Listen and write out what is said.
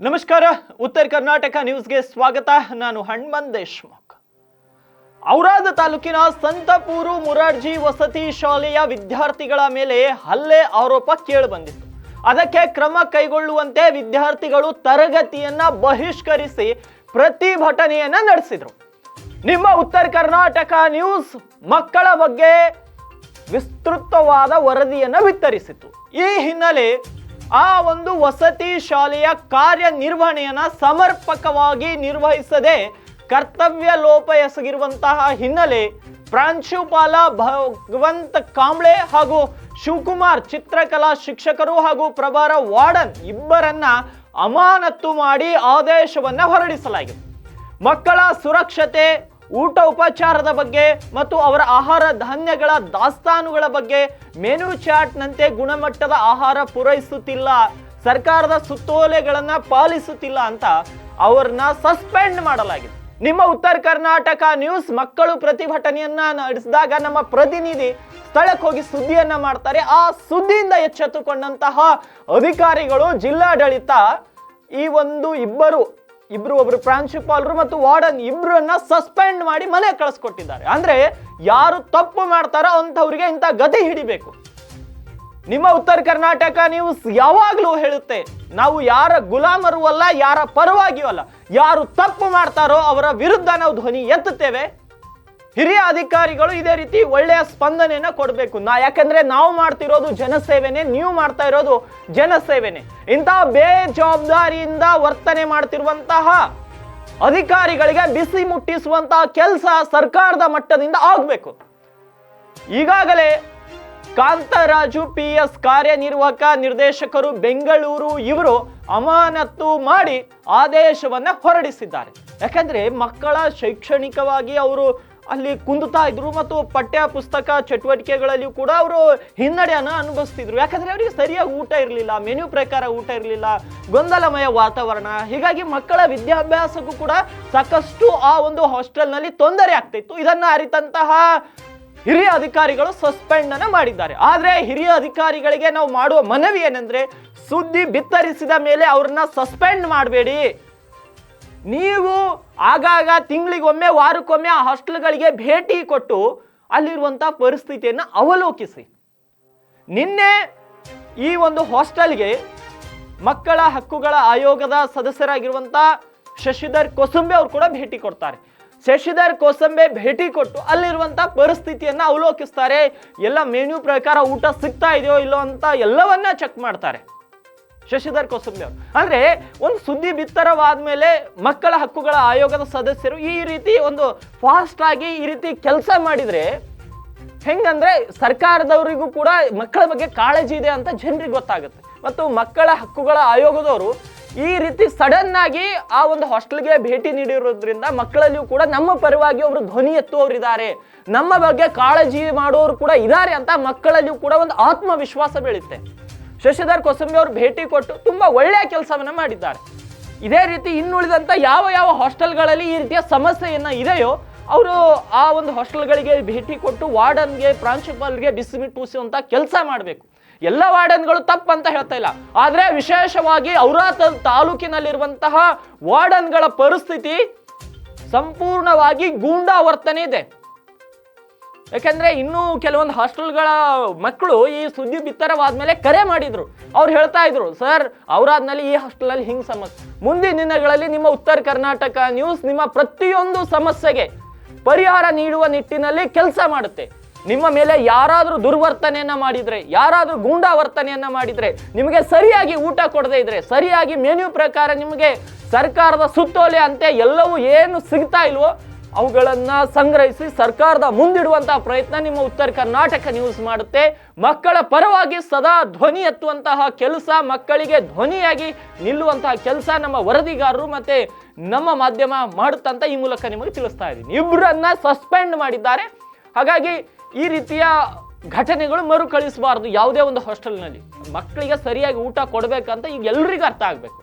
ನಮಸ್ಕಾರ, ಉತ್ತರ ಕರ್ನಾಟಕ ನ್ಯೂಸ್ಗೆ ಸ್ವಾಗತ. ನಾನು ಹಣ್ಮನ್ ದೇಶ್ಮುಖ್. ಔರಾದ ತಾಲೂಕಿನ ಸಂತಪೂರು ಮುರಾರ್ಜಿ ವಸತಿ ಶಾಲೆಯ ವಿದ್ಯಾರ್ಥಿಗಳ ಮೇಲೆ ಹಲ್ಲೆ ಆರೋಪ ಕೇಳಿಬಂದಿತ್ತು. ಅದಕ್ಕೆ ಕ್ರಮ ಕೈಗೊಳ್ಳುವಂತೆ ವಿದ್ಯಾರ್ಥಿಗಳು ತರಗತಿಯನ್ನ ಬಹಿಷ್ಕರಿಸಿ ಪ್ರತಿಭಟನೆಯನ್ನ ನಡೆಸಿದ್ರು. ನಿಮ್ಮ ಉತ್ತರ ಕರ್ನಾಟಕ ನ್ಯೂಸ್ ಮಕ್ಕಳ ಬಗ್ಗೆ ವಿಸ್ತೃತವಾದ ವರದಿಯನ್ನು ಬಿತ್ತರಿಸಿತು ಈ ಹಿನ್ನೆಲೆ ಆ ಒಂದು ವಸತಿ ಶಾಲೆಯ ಕಾರ್ಯನಿರ್ವಹಣೆಯನ್ನು ಸಮರ್ಪಕವಾಗಿ ನಿರ್ವಹಿಸದೆ ಕರ್ತವ್ಯ ಲೋಪ ಎಸಗಿರುವಂತಹ ಹಿನ್ನೆಲೆ ಪ್ರಾಂಶುಪಾಲ ಭಗವಂತ ಕಾಂಬ್ಳೆ ಹಾಗೂ ಶಿವಕುಮಾರ್ ಚಿತ್ರಕಲಾ ಶಿಕ್ಷಕರು ಹಾಗೂ ಪ್ರಭಾರ ವಾರ್ಡನ್ ಇಬ್ಬರನ್ನ ಅಮಾನತ್ತು ಮಾಡಿ ಆದೇಶವನ್ನ ಹೊರಡಿಸಲಾಗಿದೆ. ಮಕ್ಕಳ ಸುರಕ್ಷತೆ ಊಟ ಉಪಚಾರದ ಬಗ್ಗೆ ಮತ್ತು ಅವರ ಆಹಾರ ಧಾನ್ಯಗಳ ದಾಸ್ತಾನುಗಳ ಬಗ್ಗೆ ಮೆನು ಚಾಟ್ನಂತೆ ಗುಣಮಟ್ಟದ ಆಹಾರ ಪೂರೈಸುತ್ತಿಲ್ಲ. ಸರ್ಕಾರದ ಸುತ್ತೋಲೆಗಳನ್ನ ಪಾಲಿಸುತ್ತಿಲ್ಲ ಅಂತ ಅವ್ರನ್ನ ಸಸ್ಪೆಂಡ್ ಮಾಡಲಾಗಿದೆ. ನಿಮ್ಮ ಉತ್ತರ ಕರ್ನಾಟಕ ನ್ಯೂಸ್ ಮಕ್ಕಳು ಪ್ರತಿಭಟನೆಯನ್ನ ನಡೆಸಿದಾಗ ನಮ್ಮ ಪ್ರತಿನಿಧಿ ಸ್ಥಳಕ್ಕೆ ಹೋಗಿ ಸುದ್ದಿಯನ್ನ ಮಾಡ್ತಾರೆ. ಆ ಸುದ್ದಿಯಿಂದ ಎಚ್ಚೆತ್ತುಕೊಂಡಂತಹ ಅಧಿಕಾರಿಗಳು, ಜಿಲ್ಲಾಡಳಿತ ಈ ಒಂದು ಇಬ್ಬರು ಇಬ್ರು ಒಬ್ರು ಪ್ರಾಂಶುಪಾಲರು ಮತ್ತು ವಾರ್ಡನ್ ಇಬ್ಬರನ್ನ ಸಸ್ಪೆಂಡ್ ಮಾಡಿ ಮನೆ ಕಳಿಸ್ಕೊಟ್ಟಿದ್ದಾರೆ. ಅಂದ್ರೆ ಯಾರು ತಪ್ಪು ಮಾಡ್ತಾರೋ ಅಂಥವ್ರಿಗೆ ಇಂಥ ಗತಿ ಹಿಡಿಬೇಕು. ನಿಮ್ಮ ಉತ್ತರ ಕರ್ನಾಟಕ ನ್ಯೂಸ್ ಯಾವಾಗಲೂ ಹೇಳುತ್ತೆ, ನಾವು ಯಾರ ಗುಲಾಮರು ಅಲ್ಲ, ಯಾರ ಪರವಾಗಿಯೂ ಅಲ್ಲ. ಯಾರು ತಪ್ಪು ಮಾಡ್ತಾರೋ ಅವರ ವಿರುದ್ಧ ನಾವು ಧ್ವನಿ ಎತ್ತುತ್ತೇವೆ. ಹಿರಿಯ ಅಧಿಕಾರಿಗಳು ಇದೇ ರೀತಿ ಒಳ್ಳೆಯ ಸ್ಪಂದನೆಯನ್ನ ಕೊಡಬೇಕು. ನಾ ಯಾಕಂದ್ರೆ ನಾವು ಮಾಡ್ತಿರೋದು ಜನಸೇವೆನೆ, ನೀವು ಮಾಡ್ತಾ ಇರೋದು ಜನಸೇವೆನೆ. ಇಂತಹ ಬೇಜವಾಬ್ದಾರಿಯಿಂದ ವರ್ತನೆ ಮಾಡ್ತಿರುವಂತಹ ಅಧಿಕಾರಿಗಳಿಗೆ ಬಿಸಿ ಮುಟ್ಟಿಸುವಂತಹ ಕೆಲಸ ಸರ್ಕಾರದ ಮಟ್ಟದಿಂದ ಆಗಬೇಕು. ಈಗಾಗಲೇ ಕಾಂತರಾಜು ಪಿ ಎಸ್ ಕಾರ್ಯನಿರ್ವಾಹಕ ನಿರ್ದೇಶಕರು ಬೆಂಗಳೂರು ಇವರು ಅಮಾನತು ಮಾಡಿ ಆದೇಶವನ್ನ ಹೊರಡಿಸಿದ್ದಾರೆ. ಯಾಕಂದ್ರೆ ಮಕ್ಕಳ ಶೈಕ್ಷಣಿಕವಾಗಿ ಅವರು ಅಲ್ಲಿ ಕುಂದುತ್ತಾ ಇದ್ರು ಮತ್ತು ಪಠ್ಯ ಪುಸ್ತಕ ಚಟುವಟಿಕೆಗಳಲ್ಲಿಯೂ ಕೂಡ ಅವರು ಹಿನ್ನಡೆಯನ್ನು ಅನುಭವಿಸ್ತಿದ್ರು. ಯಾಕಂದ್ರೆ ಅವರಿಗೆ ಸರಿಯಾಗಿ ಊಟ ಇರಲಿಲ್ಲ, ಮೆನು ಪ್ರಕಾರ ಊಟ ಇರಲಿಲ್ಲ, ಗೊಂದಲಮಯ ವಾತಾವರಣ. ಹೀಗಾಗಿ ಮಕ್ಕಳ ವಿದ್ಯಾಭ್ಯಾಸಕ್ಕೂ ಕೂಡ ಸಾಕಷ್ಟು ಆ ಒಂದು ಹಾಸ್ಟೆಲ್ನಲ್ಲಿ ತೊಂದರೆ ಆಗ್ತಿತ್ತು. ಇದನ್ನು ಅರಿತಂತಹ ಹಿರಿಯ ಅಧಿಕಾರಿಗಳು ಸಸ್ಪೆಂಡ್ ಅನ್ನು ಮಾಡಿದ್ದಾರೆ. ಆದ್ರೆ ಹಿರಿಯ ಅಧಿಕಾರಿಗಳಿಗೆ ನಾವು ಮಾಡುವ ಮನವಿ ಏನಂದ್ರೆ, ಸುದ್ದಿ ಬಿತ್ತರಿಸಿದ ಮೇಲೆ ಅವ್ರನ್ನ ಸಸ್ಪೆಂಡ್ ಮಾಡಬೇಡಿ. ನೀವು ಆಗಾಗ ತಿಂಗಳಿಗೊಮ್ಮೆ, ವಾರಕ್ಕೊಮ್ಮೆ ಆ ಹಾಸ್ಟೆಲ್ಗಳಿಗೆ ಭೇಟಿ ಕೊಟ್ಟು ಅಲ್ಲಿರುವಂಥ ಪರಿಸ್ಥಿತಿಯನ್ನು ಅವಲೋಕಿಸಿ. ನಿನ್ನೆ ಈ ಒಂದು ಹಾಸ್ಟೆಲ್ಗೆ ಮಕ್ಕಳ ಹಕ್ಕುಗಳ ಆಯೋಗದ ಸದಸ್ಯರಾಗಿರುವಂಥ ಶಶಿಧರ್ ಕೋಸಂಬೆ ಅವರು ಕೂಡ ಭೇಟಿ ಕೊಡ್ತಾರೆ. ಶಶಿಧರ್ ಕೋಸಂಬೆ ಭೇಟಿ ಕೊಟ್ಟು ಅಲ್ಲಿರುವಂಥ ಪರಿಸ್ಥಿತಿಯನ್ನ ಅವಲೋಕಿಸ್ತಾರೆ. ಎಲ್ಲ ಮೆನ್ಯೂ ಪ್ರಕಾರ ಊಟ ಸಿಗ್ತಾ ಇದೆಯೋ ಇಲ್ಲೋ ಅಂತ ಎಲ್ಲವನ್ನ ಚೆಕ್ ಮಾಡ್ತಾರೆ. ಶಶಿಧರ್ ಕೋಸಂಬಿ ಅವರು ಅಂದ್ರೆ ಒಂದು ಸುದ್ದಿ ಬಿತ್ತರವಾದ ಮೇಲೆ ಮಕ್ಕಳ ಹಕ್ಕುಗಳ ಆಯೋಗದ ಸದಸ್ಯರು ಈ ರೀತಿ ಒಂದು ಫಾಸ್ಟ್ ಆಗಿ ಈ ರೀತಿ ಕೆಲಸ ಮಾಡಿದ್ರೆ ಹೆಂಗಂದ್ರೆ ಸರ್ಕಾರದವರಿಗೂ ಕೂಡ ಮಕ್ಕಳ ಬಗ್ಗೆ ಕಾಳಜಿ ಇದೆ ಅಂತ ಜನರಿಗೆ ಗೊತ್ತಾಗುತ್ತೆ. ಮತ್ತು ಮಕ್ಕಳ ಹಕ್ಕುಗಳ ಆಯೋಗದವರು ಈ ರೀತಿ ಸಡನ್ ಆಗಿ ಆ ಒಂದು ಹಾಸ್ಟೆಲ್ಗೆ ಭೇಟಿ ನೀಡಿರೋದ್ರಿಂದ ಮಕ್ಕಳಲ್ಲಿಯೂ ಕೂಡ ನಮ್ಮ ಪರವಾಗಿ ಅವರು ಧ್ವನಿ ಎತ್ತುವವರು ಇದ್ದಾರೆ ನಮ್ಮ ಬಗ್ಗೆ ಕಾಳಜಿ ಮಾಡೋರು ಕೂಡ ಇದ್ದಾರೆ ಅಂತ ಮಕ್ಕಳಲ್ಲಿಯೂ ಕೂಡ ಒಂದು ಆತ್ಮವಿಶ್ವಾಸ ಬೆಳೆಯುತ್ತೆ ಶಶಿಧರ್ ಕೊಸಂಬಿ ಅವರು ಭೇಟಿ ಕೊಟ್ಟು ತುಂಬಾ ಒಳ್ಳೆಯ ಕೆಲಸವನ್ನು ಮಾಡಿದ್ದಾರೆ. ಇದೇ ರೀತಿ ಇನ್ನುಳಿದಂತ ಯಾವ ಯಾವ ಹಾಸ್ಟೆಲ್ಗಳಲ್ಲಿ ಈ ರೀತಿಯ ಸಮಸ್ಯೆಯನ್ನ ಇದೆಯೋ, ಅವರು ಆ ಒಂದು ಹಾಸ್ಟೆಲ್ಗಳಿಗೆ ಭೇಟಿ ಕೊಟ್ಟು ವಾರ್ಡನ್ಗೆ, ಪ್ರಾಂಶುಪಾಲ್ಗೆ ಬಿಸಿಮಿಟ್ಟುಸುವಂತ ಕೆಲಸ ಮಾಡಬೇಕು. ಎಲ್ಲ ವಾರ್ಡನ್ಗಳು ತಪ್ಪಂತ ಹೇಳ್ತಾ ಇಲ್ಲ. ಆದರೆ ವಿಶೇಷವಾಗಿ ಅವರ ತಾಲೂಕಿನಲ್ಲಿರುವಂತಹ ವಾರ್ಡನ್ಗಳ ಪರಿಸ್ಥಿತಿ ಸಂಪೂರ್ಣವಾಗಿ ಗೂಂಡಾ ವರ್ತನೆ ಇದೆ. ಯಾಕಂದ್ರೆ ಇನ್ನೂ ಕೆಲವೊಂದು ಹಾಸ್ಟೆಲ್ಗಳ ಮಕ್ಕಳು ಈ ಸುದ್ದಿ ಬಿತ್ತರವಾದ ಮೇಲೆ ಕರೆ ಮಾಡಿದ್ರು. ಅವ್ರು ಹೇಳ್ತಾ ಇದ್ರು, ಸರ್ ಅವರಾದ್ಮೇಲೆ ಈ ಹಾಸ್ಟೆಲಲ್ಲಿ ಹಿಂಗೆ ಸಮಸ್ಯೆ ಮುಂದಿನ ದಿನಗಳಲ್ಲಿ ನಿಮ್ಮ ಉತ್ತರ ಕರ್ನಾಟಕ ನ್ಯೂಸ್ ನಿಮ್ಮ ಪ್ರತಿಯೊಂದು ಸಮಸ್ಯೆಗೆ ಪರಿಹಾರ ನೀಡುವ ನಿಟ್ಟಿನಲ್ಲಿ ಕೆಲಸ ಮಾಡುತ್ತೆ. ನಿಮ್ಮ ಮೇಲೆ ಯಾರಾದರೂ ದುರ್ವರ್ತನೆಯನ್ನ ಮಾಡಿದ್ರೆ, ಯಾರಾದರೂ ಗೂಂಡಾ ವರ್ತನೆಯನ್ನ ಮಾಡಿದ್ರೆ, ನಿಮಗೆ ಸರಿಯಾಗಿ ಊಟ ಕೊಡದೇ ಇದ್ರೆ, ಸರಿಯಾಗಿ ಮೆನ್ಯೂ ಪ್ರಕಾರ ನಿಮಗೆ ಸರ್ಕಾರದ ಸುತ್ತೋಲೆ ಅಂತೆ ಎಲ್ಲವೂ ಏನು ಸಿಗ್ತಾ ಇಲ್ವೋ ಅವುಗಳನ್ನ ಸಂಗ್ರಹಿಸಿ ಸರ್ಕಾರದ ಮುಂದಿಡುವಂತಹ ಪ್ರಯತ್ನ ನಿಮ್ಮ ಉತ್ತರ ಕರ್ನಾಟಕ ನ್ಯೂಸ್ ಮಾಡುತ್ತೆ. ಮಕ್ಕಳ ಪರವಾಗಿ ಸದಾ ಧ್ವನಿ ಎತ್ತುವಂತಹ ಕೆಲಸ ಮಕ್ಕಳಿಗೆ ಧ್ವನಿಯಾಗಿ ನಿಲ್ಲುವಂತಹ ಕೆಲಸ ನಮ್ಮ ವರದಿಗಾರರು ಮತ್ತೆ ನಮ್ಮ ಮಾಧ್ಯಮ ಮಾಡುತ್ತಂತ ಈ ಮೂಲಕ ನಿಮಗೆ ತಿಳಿಸ್ತಾ ಇದ್ದೀನಿ. ಇಬ್ಬರನ್ನ ಸಸ್ಪೆಂಡ್ ಮಾಡಿದ್ದಾರೆ. ಹಾಗಾಗಿ ಈ ರೀತಿಯ ಘಟನೆಗಳು ಮರುಕಳಿಸಬಾರದು ಯಾವುದೇ ಒಂದು ಹಾಸ್ಟೆಲ್ನಲ್ಲಿ. ಮಕ್ಕಳಿಗೆ ಸರಿಯಾಗಿ ಊಟ ಕೊಡಬೇಕಂತ ಈಗ ಎಲ್ರಿಗೂ ಅರ್ಥ ಆಗಬೇಕು.